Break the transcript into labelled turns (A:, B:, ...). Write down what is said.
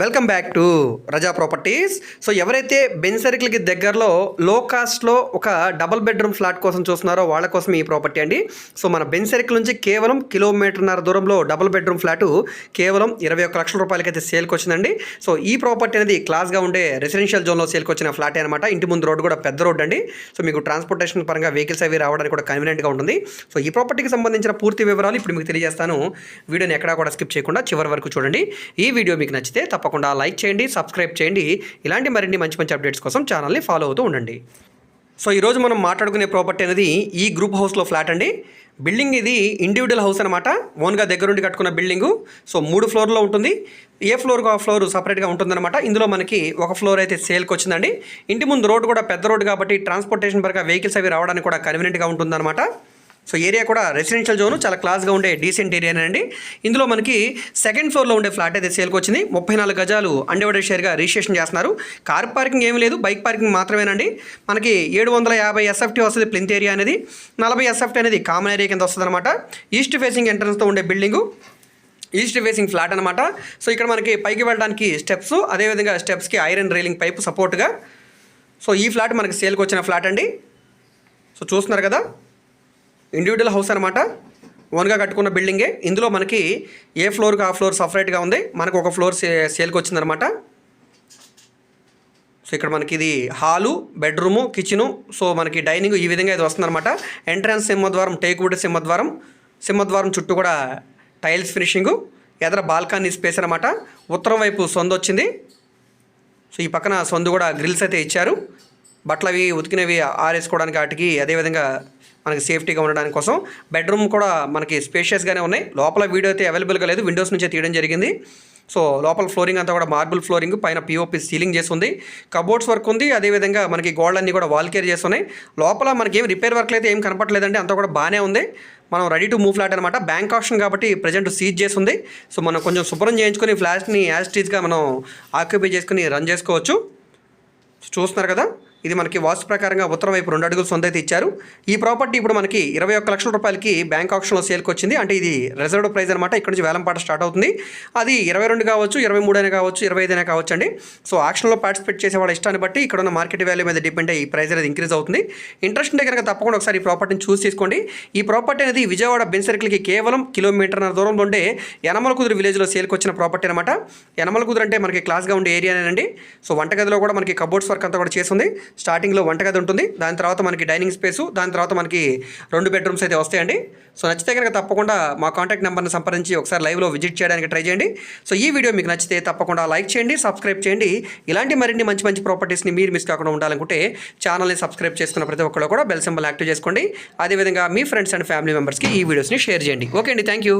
A: Welcome back to Raza properties so ఎవరైతే బెన్ సర్కిల్కి దగ్గరలో లో కాస్ట్లో ఒక డబల్ బెడ్రూమ్ ఫ్లాట్ కోసం చూస్తున్నారో వాళ్ళ కోసం ఈ ప్రాపర్టీ అండి. సో మన బెన్ సర్కిల్ నుంచి కేవలం కిలోమీటర్న్నర దూరంలో డబుల్ బెడ్రూమ్ ఫ్లాటు కేవలం ఇరవై ఒక్క లక్షల రూపాయలకి అయితే సేల్కి వచ్చిందండి. సో ఈ ప్రాపర్టీ అనేది క్లాస్గా ఉండే రెసిడెన్షియల్ జోన్లో సేల్కి వచ్చిన ఫ్లాట్ అనమాట ఇంటి ముందు రోడ్డు కూడా పెద్ద రోడ్ అండి. సో మీకు ట్రాన్స్పోర్టేషన్ పరంగా వెహికల్స్ అవి రావడానికి కూడా కన్వీనియంట్గా ఉంటుంది. సో ఈ ప్రాపర్టీకి సంబంధించిన పూర్తి వివరాలు ఇప్పుడు మీకు తెలియజేస్తాను. వీడియోని ఎక్కడా కూడా స్కిప్ చేయకుండా చివరి వరకు చూడండి. ఈ వీడియో మీకు నచ్చితే తప్పకుండా లైక్ చేయండి సబ్స్క్రైబ్ చేయండి. ఇలాంటి మరిన్ని మంచి మంచి అప్డేట్స్ కోసం ఛానల్ని ఫాలో అవుతూ ఉండండి. సో ఈరోజు మనం మాట్లాడుకునే ప్రాపర్టీ అనేది ఈ గ్రూప్ హౌస్లో ఫ్లాట్ అండి. బిల్డింగ్ ఇది ఇండివిజువల్ హౌస్ అనమాట ఓన్గా దగ్గరుండి కట్టుకున్న బిల్డింగు. సో మూడు ఫ్లోర్లో ఉంటుంది. ఏ ఫ్లోర్గా ఆ ఫ్లోర్ సపరేట్గా ఉంటుందన్నమాట. ఇందులో మనకి ఒక ఫ్లోర్ అయితే సేల్కి వచ్చిందండి. ఇంటి ముందు రోడ్డు కూడా పెద్ద రోడ్డు కాబట్టి ట్రాన్స్పోర్టేషన్ పరంగా వెహికల్స్ అవి రావడానికి కూడా కన్వీనియంట్గా ఉంటుందన్నమాట. సో ఏరియా కూడా రెసిడెన్షియల్ జోన్ చాలా క్లాస్గా ఉండే డీసెంట్ ఏరియానే అండి. ఇందులో మనకి సెకండ్ ఫ్లోర్లో ఉండే ఫ్లాట్ అయితే సేల్కి వచ్చింది. ముప్పై నాలుగు గజాలు అండర్వైడెడ్ షేర్గా రిజిస్ట్రేషన్ చేస్తున్నారు. కార్ పార్కింగ్ ఏమీ లేదు బైక్ పార్కింగ్ మాత్రమేనండి. మనకి ఏడు వందల యాభై ఎస్ఎఫ్టీ వస్తుంది ప్లింత్ ఏరియా అనేది. నలభై ఎస్ఎఫ్టీ అనేది కామన్ ఏరియా కింద వస్తుంది అనమాట ఈస్ట్ ఫేసింగ్ ఎంట్రన్స్తో ఉండే బిల్డింగు ఈస్ట్ ఫేసింగ్ ఫ్లాట్ అనమాట సో ఇక్కడ మనకి పైకి వెళ్ళడానికి స్టెప్స్ అదేవిధంగా స్టెప్స్కి ఐరన్ రైలింగ్ పైపు సపోర్ట్గా సో ఈ ఫ్లాట్ మనకి సేల్కి వచ్చిన ఫ్లాట్ అండి. సో చూస్తున్నారు కదా. ఇండివిజువల్ హౌస్ అనమాట ఓన్గా కట్టుకున్న బిల్డింగే ఇందులో మనకి ఏ ఫ్లోర్కి ఆ ఫ్లోర్ సపరేట్గా ఉంది? మనకు ఒక ఫ్లోర్ సే సేల్కి వచ్చిందనమాట సో ఇక్కడ మనకి ఇది హాలు బెడ్రూము కిచెను సో మనకి డైనింగ్ ఈ విధంగా ఇది వస్తుందన్నమాట. ఎంట్రన్స్ సింహద్వారం టేక్వుడ్ సింహద్వారం. సింహద్వారం చుట్టూ కూడా టైల్స్ ఫినిషింగు ఎదర బాల్కనీ స్పేస్ అనమాట ఉత్తరం వైపు సొందు వచ్చింది. సో ఈ పక్కన సొందు కూడా గ్రిల్స్ అయితే ఇచ్చారు. బట్టలు అవి ఉతికినవి ఆరేసుకోవడానికి వాటికి అదేవిధంగా మనకి సేఫ్టీగా ఉండడానికి కోసం. బెడ్రూమ్ కూడా మనకి స్పేషియస్గానే ఉన్నాయి. లోపల వీడియో అయితే అవైలబుల్గా లేదు. విండోస్ నుంచే తీయడం జరిగింది. సో లోపల ఫ్లోరింగ్ అంతా కూడా మార్బుల్ ఫ్లోరింగ్ పైన పిఓపి సీలింగ్ చేసి ఉంది కబోర్డ్స్ వర్క్ ఉంది. అదేవిధంగా మనకి గోల్డ్ అన్నీ కూడా వాల్ కేర్ చేస్తున్నాయి. లోపల మనకి ఏం రిపేర్ వర్క్లు అయితే ఏం కనపట్లేదండి అంతా కూడా బాగానే ఉంది. మనం రెడీ టు మూవ్ ఫ్లాట్ అనమాట బ్యాంక్ ఆప్షన్ కాబట్టి ప్రజెంట్ సీజ్ చేసి ఉంది సో మనం కొంచెం శుభ్రం చేయించుకొని ఫ్లాట్ని యాజ్ మనం ఆక్యుపై చేసుకుని రన్ చేసుకోవచ్చు. చూస్తున్నారు కదా? ఇది మనకి వాస్తు ప్రకారంగా ఉత్తరం వైపు రెండు అడుగులు సొంత అయితే ఇచ్చారు. ఈ ప్రాపర్టీ ఇప్పుడు మనకి ఇరవై ఒక్క లక్షల రూపాయలకి బ్యాంక్ ఆప్షన్లో సేల్కి వచ్చింది. అంటే ఇది రిజర్వ్డ్ ప్రైస్ అనమాట ఇక్కడ నుంచి వేలం పాట స్టార్ట్ అవుతుంది. అది ఇరవై రెండు కావచ్చు ఇరవై మూడు అయినా కావచ్చు ఇరవై ఐదు అయినా కావచ్చు అండి. సో ఆక్షన్లో పార్టిసిపేట్ చేసే వాళ్ళ ఇష్టాన్ని బట్టి ఇక్కడ ఉన్న మార్కెట్ వాల్యూ మీద డిపెండ్ అయ్యి ప్రైస్ అనేది ఇంక్రీజ్ అవుతుంది. ఇంట్రెస్ట్ ఉంటే కనుక తప్పకుండా ఒకసారి ఈ ప్రాపర్టీని చూస్ చేసుకోండి. ఈ ప్రాపర్టీ అనేది విజయవాడ బెన్ సర్కిల్కి కేవలం కిలోమీటర్ దూరంలో ఉండే యనమల కుదురు విలేజ్లో సేల్కి వచ్చిన ప్రాపర్టీ అనమాట యనమల కుదురు అంటే మనకి క్లాస్గా ఉండే ఏరియానేనండి. సో వంటగదిలో కూడా మనకి కబోర్డ్స్ వర్క్ అంతా కూడా చేస్తుంది. స్టార్టింగ్లో వంటగది ఉంటుంది. దాని తర్వాత మనకి డైనింగ్ స్పేసు దాని తర్వాత మనకి రెండు బెడ్రూమ్స్ అయితే వస్తాయండి. సో నచ్చితే కనుక తప్పకుండా మా కాంటాక్ట్ నెంబర్ని సంప్రదించి ఒకసారి లైవ్లో విజిట్ చేయడానికి ట్రై చేయండి. సో ఈ వీడియో మీకు నచ్చితే తప్పకుండా లైక్ చేయండి సబ్స్క్రైబ్ చేయండి. ఇలాంటి మరిన్ని మంచి మంచి ప్రాపర్టీస్ని మీరు మిస్ కాకుండా ఉండాలనుకుంటే ఛానల్ని సబ్స్క్రైబ్ చేసుకున్న ప్రతి ఒక్కరు కూడా బెల్ సింబల్ యాక్టివ్ చేసుకోండి. అదేవిధంగా మీ ఫ్రెండ్స్ అండ్ ఫ్యామిలీ మెంబర్స్కి ఈ వీడియోస్ని షేర్ చేయండి. ఓకే అండి థ్యాంక్ యూ.